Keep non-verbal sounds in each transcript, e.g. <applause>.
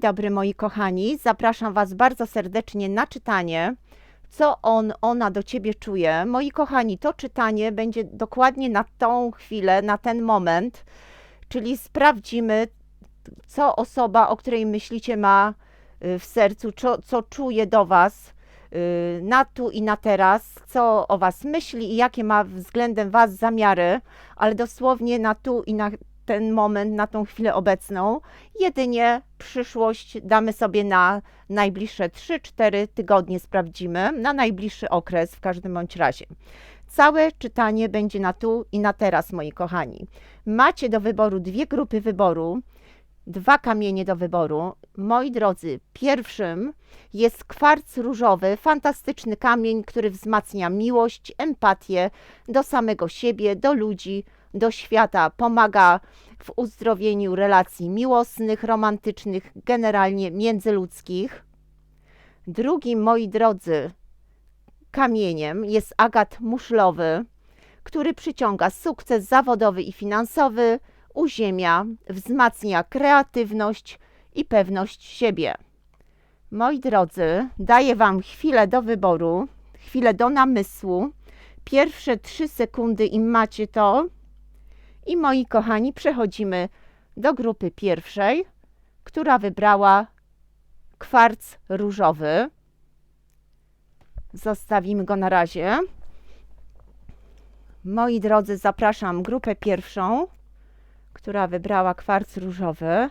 dobry moi kochani, zapraszam Was bardzo serdecznie na czytanie. Co on, ona do Ciebie czuje? Moi kochani, to czytanie będzie dokładnie na tą chwilę, na ten moment, czyli sprawdzimy, co osoba, o której myślicie, ma y, w sercu, co, co czuje do Was y, na tu i na teraz, co o Was myśli i jakie ma względem Was zamiary, ale dosłownie na tu i na ten moment, na tą chwilę obecną. Jedynie przyszłość damy sobie na najbliższe 3-4 tygodnie, sprawdzimy, na najbliższy okres w każdym bądź razie. Całe czytanie będzie na tu i na teraz, moi kochani. Macie do wyboru dwie grupy wyboru, dwa kamienie do wyboru. Moi drodzy, pierwszym jest kwarc różowy, fantastyczny kamień, który wzmacnia miłość, empatię do samego siebie, do ludzi, do świata, pomaga w uzdrowieniu relacji miłosnych, romantycznych, generalnie międzyludzkich. Drugim, moi drodzy, kamieniem jest agat muszlowy, który przyciąga sukces zawodowy i finansowy, uziemia, wzmacnia kreatywność i pewność siebie. Moi drodzy, daję Wam chwilę do wyboru, chwilę do namysłu. Pierwsze trzy sekundy im macie to. I moi kochani, przechodzimy do grupy pierwszej, która wybrała kwarc różowy. Zostawimy go na razie. Moi drodzy, zapraszam grupę pierwszą, która wybrała kwarc różowy.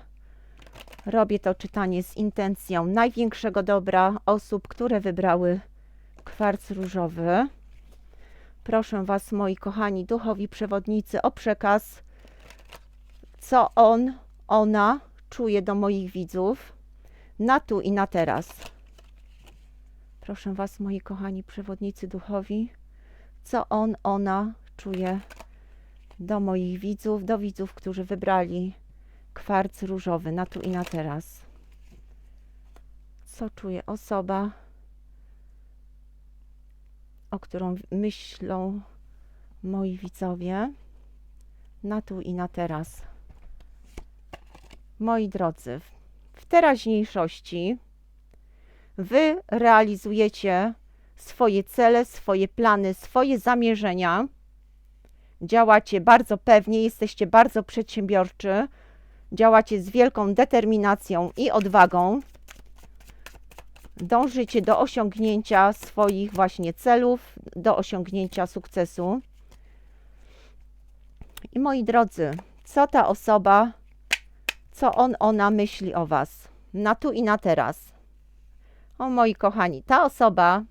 Robię to czytanie z intencją największego dobra osób, które wybrały kwarc różowy. Proszę Was, moi kochani duchowi przewodnicy, o przekaz, co on, ona czuje do moich widzów na tu i na teraz. Proszę Was, moi kochani przewodnicy duchowi, co on, ona czuje do moich widzów, do widzów, którzy wybrali kwarc różowy na tu i na teraz. Co czuje osoba, o którą myślą moi widzowie na tu i na teraz. Moi drodzy, w teraźniejszości Wy realizujecie swoje cele, swoje plany, swoje zamierzenia. Działacie bardzo pewnie, jesteście bardzo przedsiębiorczy, działacie z wielką determinacją i odwagą. Dążycie do osiągnięcia swoich właśnie celów, do osiągnięcia sukcesu. I moi drodzy, co ta osoba, co on, ona myśli o Was na tu i na teraz? O moi kochani, ta osoba,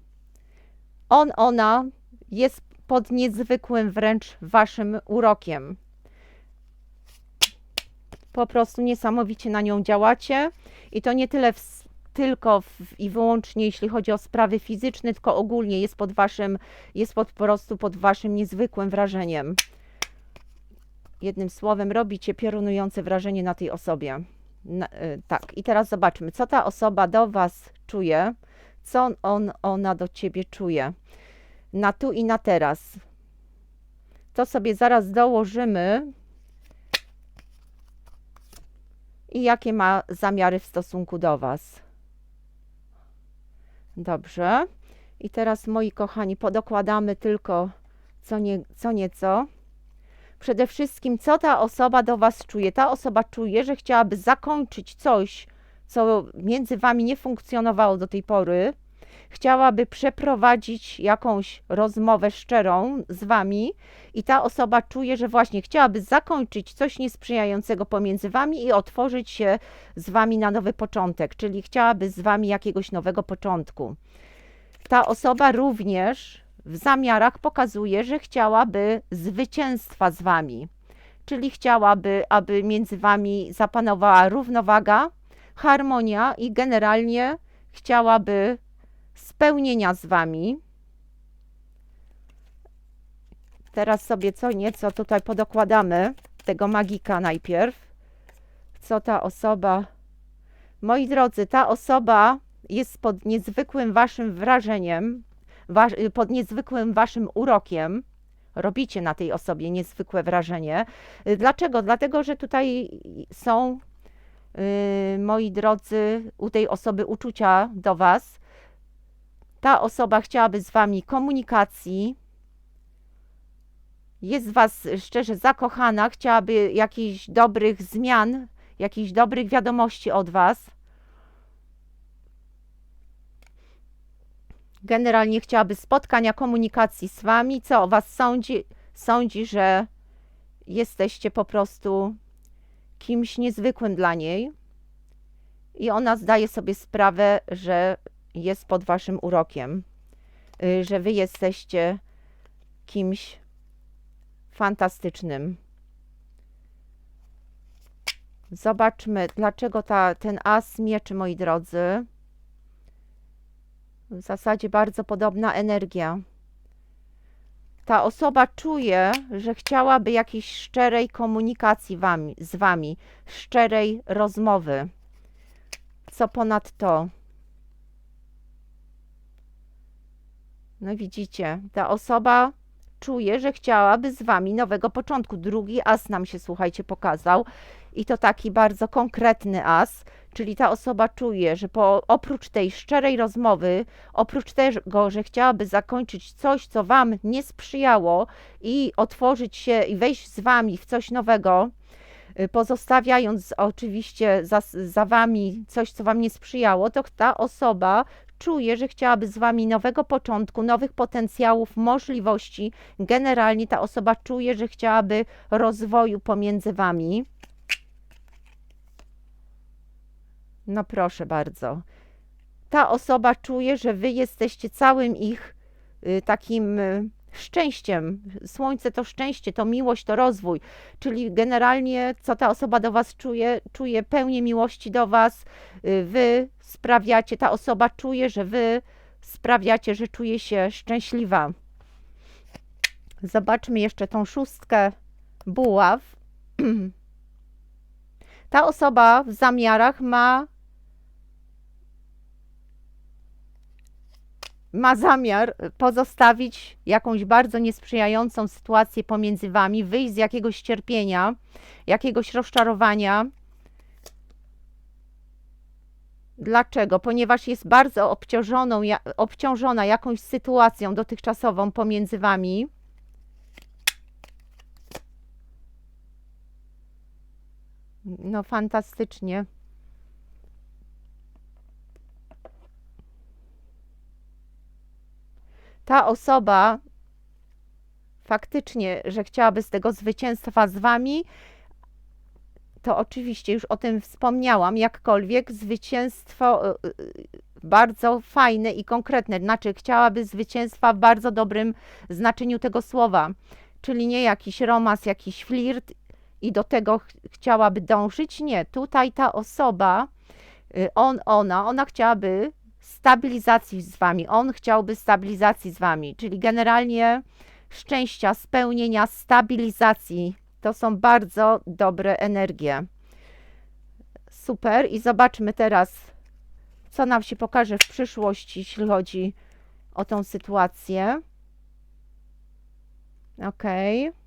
on, ona jest pod niezwykłym wręcz Waszym urokiem. Po prostu niesamowicie na nią działacie i to nie tyle w, tylko w, i wyłącznie jeśli chodzi o sprawy fizyczne, tylko ogólnie jest pod Waszym, jest pod, po prostu pod Waszym niezwykłym wrażeniem. Jednym słowem, robicie piorunujące wrażenie na tej osobie. Na, y, tak, i teraz zobaczmy, co ta osoba do Was czuje, co on, ona do Ciebie czuje. Na tu i na teraz. To sobie zaraz dołożymy. I jakie ma zamiary w stosunku do Was. Dobrze. I teraz, moi kochani, podokładamy tylko co, nie, co nieco przede wszystkim, co ta osoba do Was czuje. Ta osoba czuje, że chciałaby zakończyć coś, co między Wami nie funkcjonowało do tej pory. Chciałaby przeprowadzić jakąś rozmowę szczerą z Wami, i ta osoba czuje, że właśnie chciałaby zakończyć coś niesprzyjającego pomiędzy Wami i otworzyć się z Wami na nowy początek, czyli chciałaby z Wami jakiegoś nowego początku. Ta osoba również w zamiarach pokazuje, że chciałaby zwycięstwa z wami, czyli chciałaby, aby między wami zapanowała równowaga, harmonia i generalnie chciałaby spełnienia z wami. Teraz sobie co nieco tutaj podokładamy tego magika najpierw. Co ta osoba. Moi drodzy, ta osoba jest pod niezwykłym waszym wrażeniem, pod niezwykłym waszym urokiem. Robicie na tej osobie niezwykłe wrażenie. Dlaczego? Dlatego, że tutaj są yy, moi drodzy, u tej osoby uczucia do Was. Ta osoba chciałaby z Wami komunikacji, jest w Was szczerze zakochana, chciałaby jakichś dobrych zmian, jakichś dobrych wiadomości od Was. Generalnie chciałaby spotkania, komunikacji z Wami. Co o Was sądzi? Sądzi, że jesteście po prostu kimś niezwykłym dla niej. I ona zdaje sobie sprawę, że jest pod Waszym urokiem, y, że Wy jesteście kimś fantastycznym. Zobaczmy, dlaczego ta, ten as mieczy, moi drodzy. W zasadzie bardzo podobna energia. Ta osoba czuje, że chciałaby jakiejś szczerej komunikacji wami, z wami, szczerej rozmowy. Co ponadto? No widzicie, ta osoba czuje, że chciałaby z wami nowego początku. Drugi as nam się, słuchajcie, pokazał i to taki bardzo konkretny as, czyli ta osoba czuje, że po, oprócz tej szczerej rozmowy, oprócz tego, że chciałaby zakończyć coś, co wam nie sprzyjało i otworzyć się i wejść z wami w coś nowego, y, pozostawiając oczywiście za, za wami coś, co wam nie sprzyjało, to ta osoba czuje, że chciałaby z wami nowego początku, nowych potencjałów, możliwości. Generalnie ta osoba czuje, że chciałaby rozwoju pomiędzy wami. No proszę bardzo. Ta osoba czuje, że wy jesteście całym ich y, takim y, szczęściem. Słońce to szczęście, to miłość, to rozwój. Czyli generalnie, co ta osoba do Was czuje, czuje pełnię miłości do Was. Y, wy sprawiacie, ta osoba czuje, że Wy sprawiacie, że czuje się szczęśliwa. Zobaczmy jeszcze tą szóstkę buław. <clears throat> Ta osoba w zamiarach ma ma zamiar pozostawić jakąś bardzo niesprzyjającą sytuację pomiędzy wami, wyjść z jakiegoś cierpienia, jakiegoś rozczarowania. Dlaczego? Ponieważ jest bardzo obciążoną, obciążona jakąś sytuacją dotychczasową pomiędzy wami. No, fantastycznie. Ta osoba faktycznie, że chciałaby z tego zwycięstwa z wami, to oczywiście już o tym wspomniałam, jakkolwiek zwycięstwo y, y, bardzo fajne i konkretne, znaczy chciałaby zwycięstwa w bardzo dobrym znaczeniu tego słowa, czyli nie jakiś romans, jakiś flirt i do tego ch chciałaby dążyć, nie, tutaj ta osoba, y, on, ona, ona chciałaby stabilizacji z wami. On chciałby stabilizacji z wami, czyli generalnie szczęścia, spełnienia, stabilizacji. To są bardzo dobre energie. Super. I zobaczmy teraz, co nam się pokaże w przyszłości, jeśli chodzi o tą sytuację. Okej. Okay.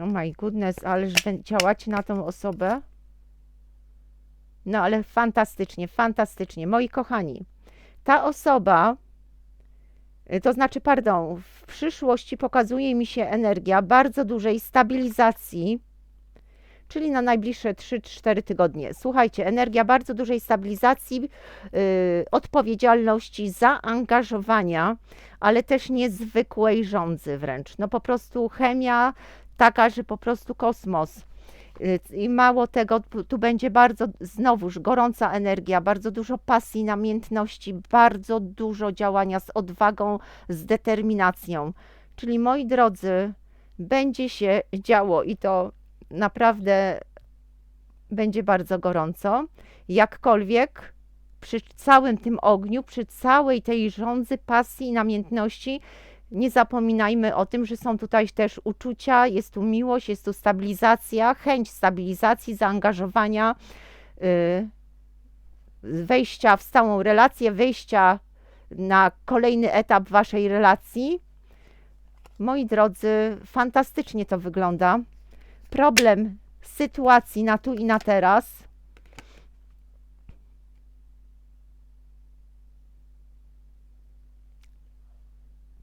Oh my goodness, ależ działacie na tą osobę. No ale fantastycznie, fantastycznie. Moi kochani, ta osoba, y, to znaczy, pardon, w przyszłości pokazuje mi się energia bardzo dużej stabilizacji, czyli na najbliższe 3-4 tygodnie. Słuchajcie, energia bardzo dużej stabilizacji, yy, odpowiedzialności, zaangażowania, ale też niezwykłej rządzy wręcz. No po prostu chemia taka, że po prostu kosmos. Y, I mało tego, tu będzie bardzo znowuż gorąca energia, bardzo dużo pasji, namiętności, bardzo dużo działania z odwagą, z determinacją. Czyli moi drodzy, będzie się działo i to naprawdę będzie bardzo gorąco. Jakkolwiek przy całym tym ogniu, przy całej tej żądzy, pasji i namiętności, nie zapominajmy o tym, że są tutaj też uczucia, jest tu miłość, jest tu stabilizacja, chęć stabilizacji, zaangażowania, yy, wejścia w stałą relację, wejścia na kolejny etap waszej relacji. Moi drodzy, fantastycznie to wygląda. Problem sytuacji na tu i na teraz.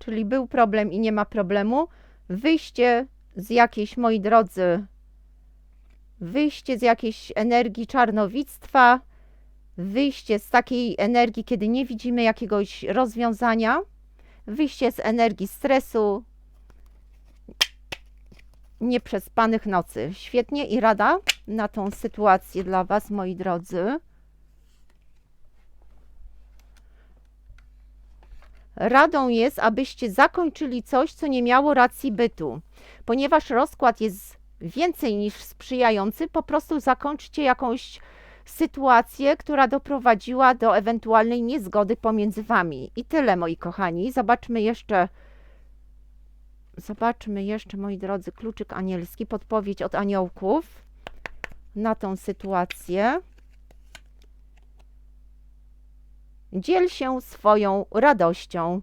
Czyli był problem i nie ma problemu. Wyjście z jakiejś, moi drodzy, wyjście z jakiejś energii czarnowictwa, wyjście z takiej energii, kiedy nie widzimy jakiegoś rozwiązania, wyjście z energii stresu, nieprzespanych nocy. Świetnie i rada na tą sytuację dla Was, moi drodzy. Radą jest, abyście zakończyli coś, co nie miało racji bytu. Ponieważ rozkład jest więcej niż sprzyjający, po prostu zakończcie jakąś sytuację, która doprowadziła do ewentualnej niezgody pomiędzy Wami. I tyle, moi kochani. Zobaczmy jeszcze. Zobaczmy jeszcze, moi drodzy, kluczyk anielski, podpowiedź od aniołków na tą sytuację. Dziel się swoją radością.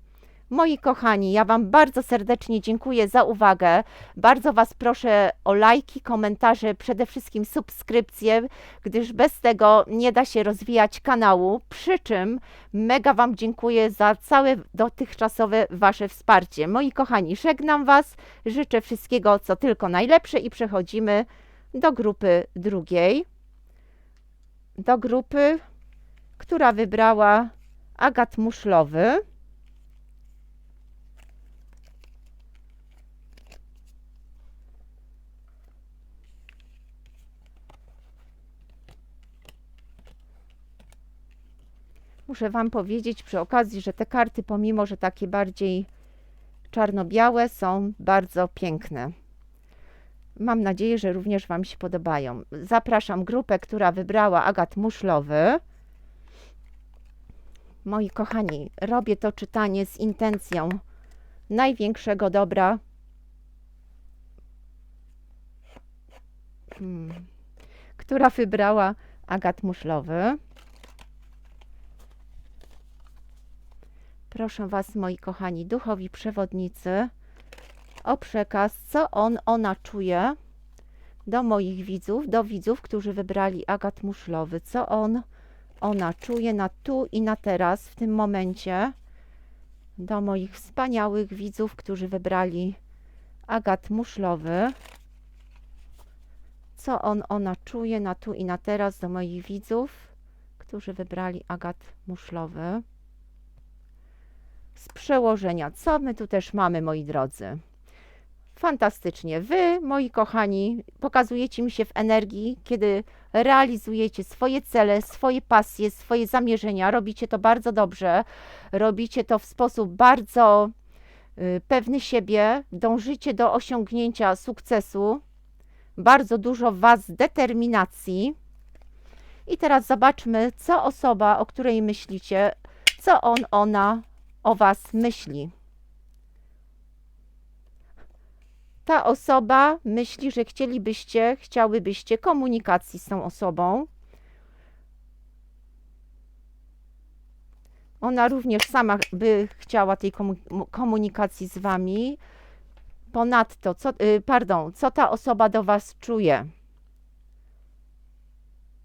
Moi kochani, ja Wam bardzo serdecznie dziękuję za uwagę. Bardzo Was proszę o lajki, komentarze, przede wszystkim subskrypcje, gdyż bez tego nie da się rozwijać kanału. Przy czym mega Wam dziękuję za całe dotychczasowe Wasze wsparcie. Moi kochani, żegnam Was, życzę wszystkiego co tylko najlepsze i przechodzimy do grupy drugiej. Do grupy, która wybrała agat muszlowy. Muszę Wam powiedzieć przy okazji, że te karty, pomimo że takie bardziej czarno-białe, są bardzo piękne. Mam nadzieję, że również Wam się podobają. Zapraszam grupę, która wybrała agat muszlowy. Moi kochani, robię to czytanie z intencją największego dobra. Hmm. Która wybrała agat muszlowy. Proszę Was, moi kochani, duchowi przewodnicy, o przekaz, co on, ona czuje do moich widzów, do widzów, którzy wybrali agat muszlowy, co on, ona czuje na tu i na teraz, w tym momencie, do moich wspaniałych widzów, którzy wybrali agat muszlowy, co on, ona czuje na tu i na teraz, do moich widzów, którzy wybrali agat muszlowy z przełożenia. Co my tu też mamy, moi drodzy? Fantastycznie. Wy, moi kochani, pokazujecie mi się w energii, kiedy realizujecie swoje cele, swoje pasje, swoje zamierzenia. Robicie to bardzo dobrze, robicie to w sposób bardzo y, pewny siebie, dążycie do osiągnięcia sukcesu. Bardzo dużo Was determinacji. I teraz zobaczmy, co osoba, o której myślicie, co on, ona o Was myśli. Ta osoba myśli, że chcielibyście, chciałybyście komunikacji z tą osobą. Ona również sama by chciała tej komunikacji z Wami. Ponadto, co, y, pardon, co ta osoba do Was czuje?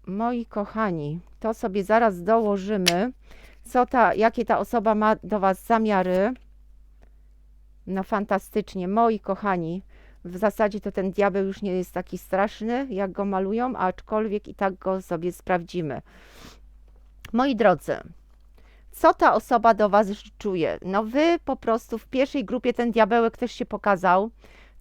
Moi kochani, to sobie zaraz dołożymy co ta, jakie ta osoba ma do Was zamiary. No fantastycznie, moi kochani. W zasadzie to ten diabeł już nie jest taki straszny, jak go malują, aczkolwiek i tak go sobie sprawdzimy. Moi drodzy, co ta osoba do Was czuje? No wy po prostu w pierwszej grupie ten diabełek też się pokazał.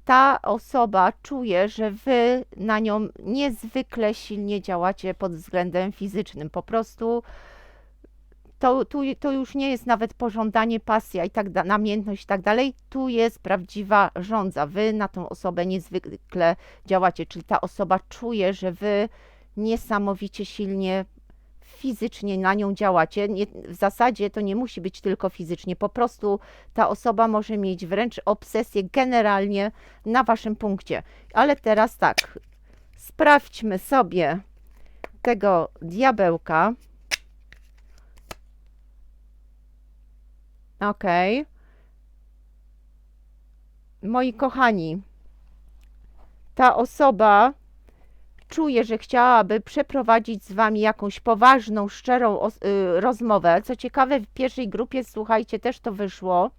Ta osoba czuje, że wy na nią niezwykle silnie działacie pod względem fizycznym. Po prostu to, tu, to już nie jest nawet pożądanie, pasja i tak da, namiętność i tak dalej. Tu jest prawdziwa rządza. Wy na tą osobę niezwykle działacie, czyli ta osoba czuje, że wy niesamowicie silnie fizycznie na nią działacie. Nie, w zasadzie to nie musi być tylko fizycznie, po prostu ta osoba może mieć wręcz obsesję generalnie na waszym punkcie. Ale teraz tak, sprawdźmy sobie tego diabełka. Okej. moi kochani, ta osoba czuje, że chciałaby przeprowadzić z wami jakąś poważną, szczerą y, rozmowę. Co ciekawe, w pierwszej grupie, słuchajcie, też to wyszło.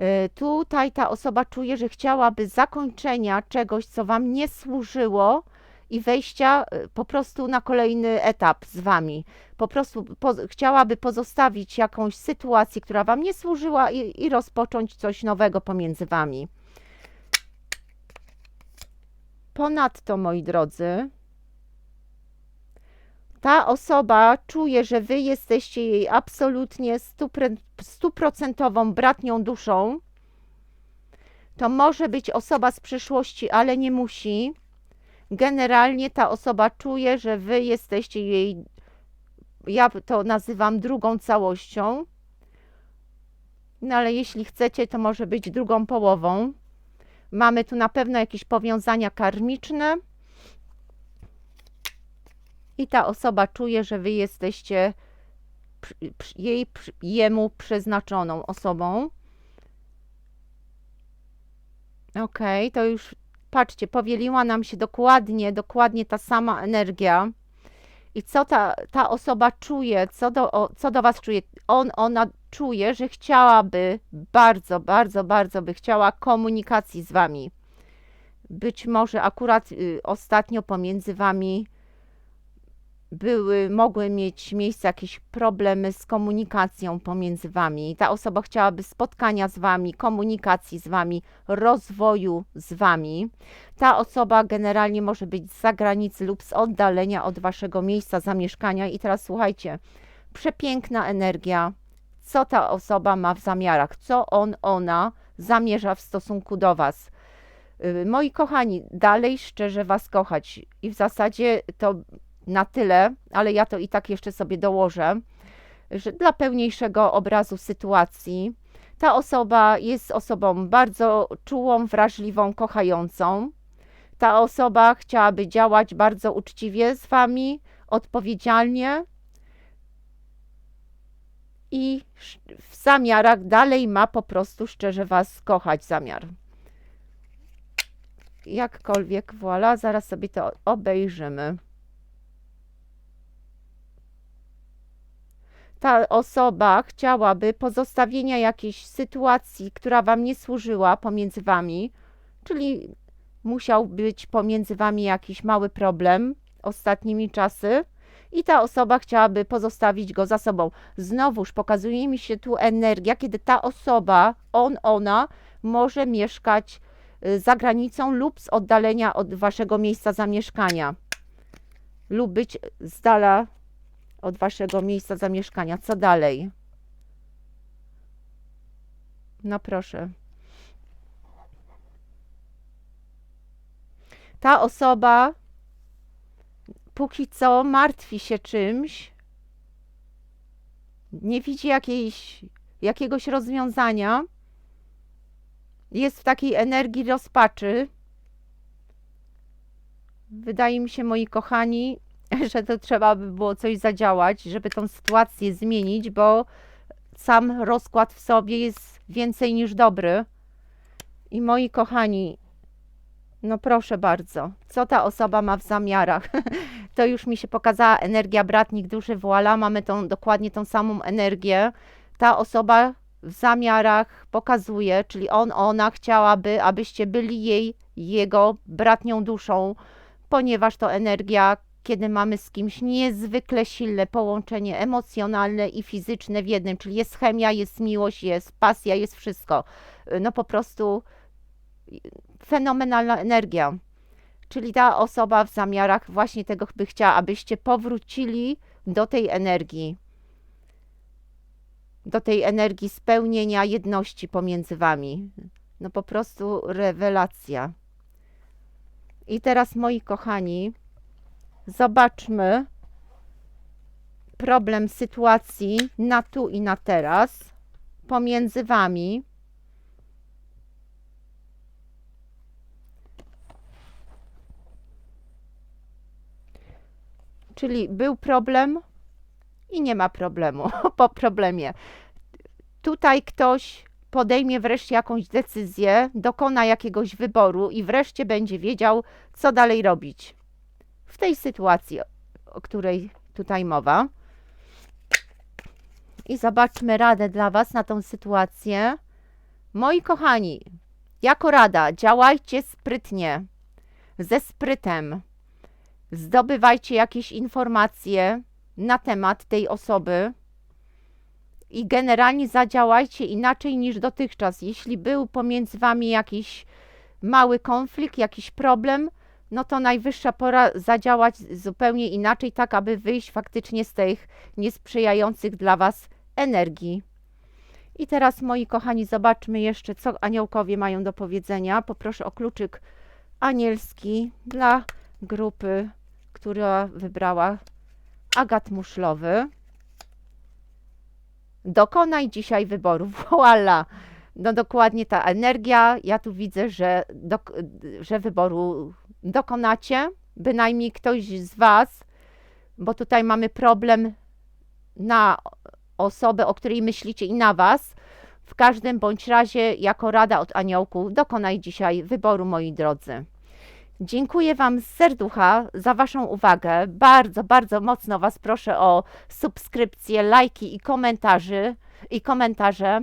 Y, Tutaj ta osoba czuje, że chciałaby zakończenia czegoś, co wam nie służyło i wejścia y, po prostu na kolejny etap z wami. Po prostu po, chciałaby pozostawić jakąś sytuację, która wam nie służyła i, i rozpocząć coś nowego pomiędzy wami. Ponadto, moi drodzy, ta osoba czuje, że wy jesteście jej absolutnie stuprocentową bratnią duszą. To może być osoba z przyszłości, ale nie musi. Generalnie ta osoba czuje, że wy jesteście jej, ja to nazywam drugą całością. No ale jeśli chcecie, to może być drugą połową. Mamy tu na pewno jakieś powiązania karmiczne. I ta osoba czuje, że wy jesteście jej, jemu przeznaczoną osobą. Okej, to już patrzcie, powieliła nam się dokładnie, dokładnie ta sama energia. I co ta, ta osoba czuje, co do, o, co do Was czuje? On, ona czuje, że chciałaby, bardzo, bardzo, bardzo by chciała komunikacji z Wami. Być może akurat y, ostatnio pomiędzy Wami były, mogły mieć miejsce jakieś problemy z komunikacją pomiędzy Wami. Ta osoba chciałaby spotkania z Wami, komunikacji z Wami, rozwoju z Wami. Ta osoba generalnie może być z zagranicy lub z oddalenia od Waszego miejsca zamieszkania. I teraz słuchajcie, przepiękna energia. Co ta osoba ma w zamiarach? Co on, ona zamierza w stosunku do Was? Y, Moi kochani, dalej szczerze Was kochać. I w zasadzie to na tyle, ale ja to i tak jeszcze sobie dołożę, że dla pełniejszego obrazu sytuacji ta osoba jest osobą bardzo czułą, wrażliwą, kochającą. Ta osoba chciałaby działać bardzo uczciwie z wami, odpowiedzialnie i w zamiarach dalej ma po prostu szczerze was kochać zamiar. Jakkolwiek, voilà, zaraz sobie to obejrzymy. Ta osoba chciałaby pozostawienia jakiejś sytuacji, która wam nie służyła pomiędzy wami, czyli musiał być pomiędzy wami jakiś mały problem ostatnimi czasy i ta osoba chciałaby pozostawić go za sobą. Znowuż pokazuje mi się tu energia, kiedy ta osoba, on, ona może mieszkać y, za granicą lub z oddalenia od waszego miejsca zamieszkania lub być z dala od waszego miejsca zamieszkania. Co dalej? No proszę. Ta osoba póki co martwi się czymś, nie widzi jakiejś, jakiegoś rozwiązania, jest w takiej energii rozpaczy. Wydaje mi się, moi kochani, <laughs> że to trzeba by było coś zadziałać, żeby tą sytuację zmienić, bo sam rozkład w sobie jest więcej niż dobry. I moi kochani, no proszę bardzo, co ta osoba ma w zamiarach? <laughs> To już mi się pokazała energia bratnik duszy Woala, mamy tą, dokładnie tą samą energię. Ta osoba w zamiarach pokazuje, czyli on, ona chciałaby, abyście byli jej, jego bratnią duszą, ponieważ to energia kiedy mamy z kimś niezwykle silne połączenie emocjonalne i fizyczne w jednym, czyli jest chemia, jest miłość, jest pasja, jest wszystko. No po prostu fenomenalna energia. Czyli ta osoba w zamiarach właśnie tego by chciała, abyście powrócili do tej energii. Do tej energii spełnienia jedności pomiędzy wami. No po prostu rewelacja. I teraz moi kochani, zobaczmy problem sytuacji na tu i na teraz pomiędzy wami. Czyli był problem i nie ma problemu <laughs> po problemie. Tutaj ktoś podejmie wreszcie jakąś decyzję, dokona jakiegoś wyboru i wreszcie będzie wiedział, co dalej robić. W tej sytuacji, o której tutaj mowa. I zobaczmy radę dla Was na tą sytuację. Moi kochani, jako rada, działajcie sprytnie, ze sprytem. Zdobywajcie jakieś informacje na temat tej osoby i generalnie zadziałajcie inaczej niż dotychczas. Jeśli był pomiędzy Wami jakiś mały konflikt, jakiś problem, no to najwyższa pora zadziałać zupełnie inaczej, tak aby wyjść faktycznie z tych niesprzyjających dla Was energii. I teraz, moi kochani, zobaczmy jeszcze, co aniołkowie mają do powiedzenia. Poproszę o kluczyk anielski dla grupy, która wybrała agat muszlowy. Dokonaj dzisiaj wyboru. <laughs> Voila! No dokładnie ta energia. Ja tu widzę, że, dok- że wyboru dokonacie. Bynajmniej ktoś z Was, bo tutaj mamy problem na osobę, o której myślicie i na Was. W każdym bądź razie, jako rada od aniołków, dokonaj dzisiaj wyboru, moi drodzy. Dziękuję Wam z serducha za Waszą uwagę. Bardzo, bardzo mocno Was proszę o subskrypcje, lajki i komentarzy i komentarze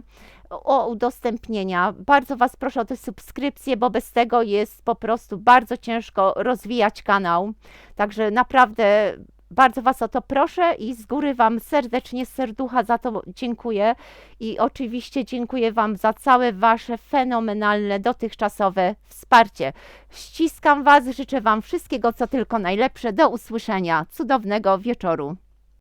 o udostępnienia. Bardzo Was proszę o te subskrypcje, bo bez tego jest po prostu bardzo ciężko rozwijać kanał. Także naprawdę bardzo Was o to proszę i z góry Wam serdecznie, serducha za to dziękuję. I oczywiście dziękuję Wam za całe Wasze fenomenalne dotychczasowe wsparcie. Ściskam Was, życzę Wam wszystkiego, co tylko najlepsze. Do usłyszenia. Cudownego wieczoru.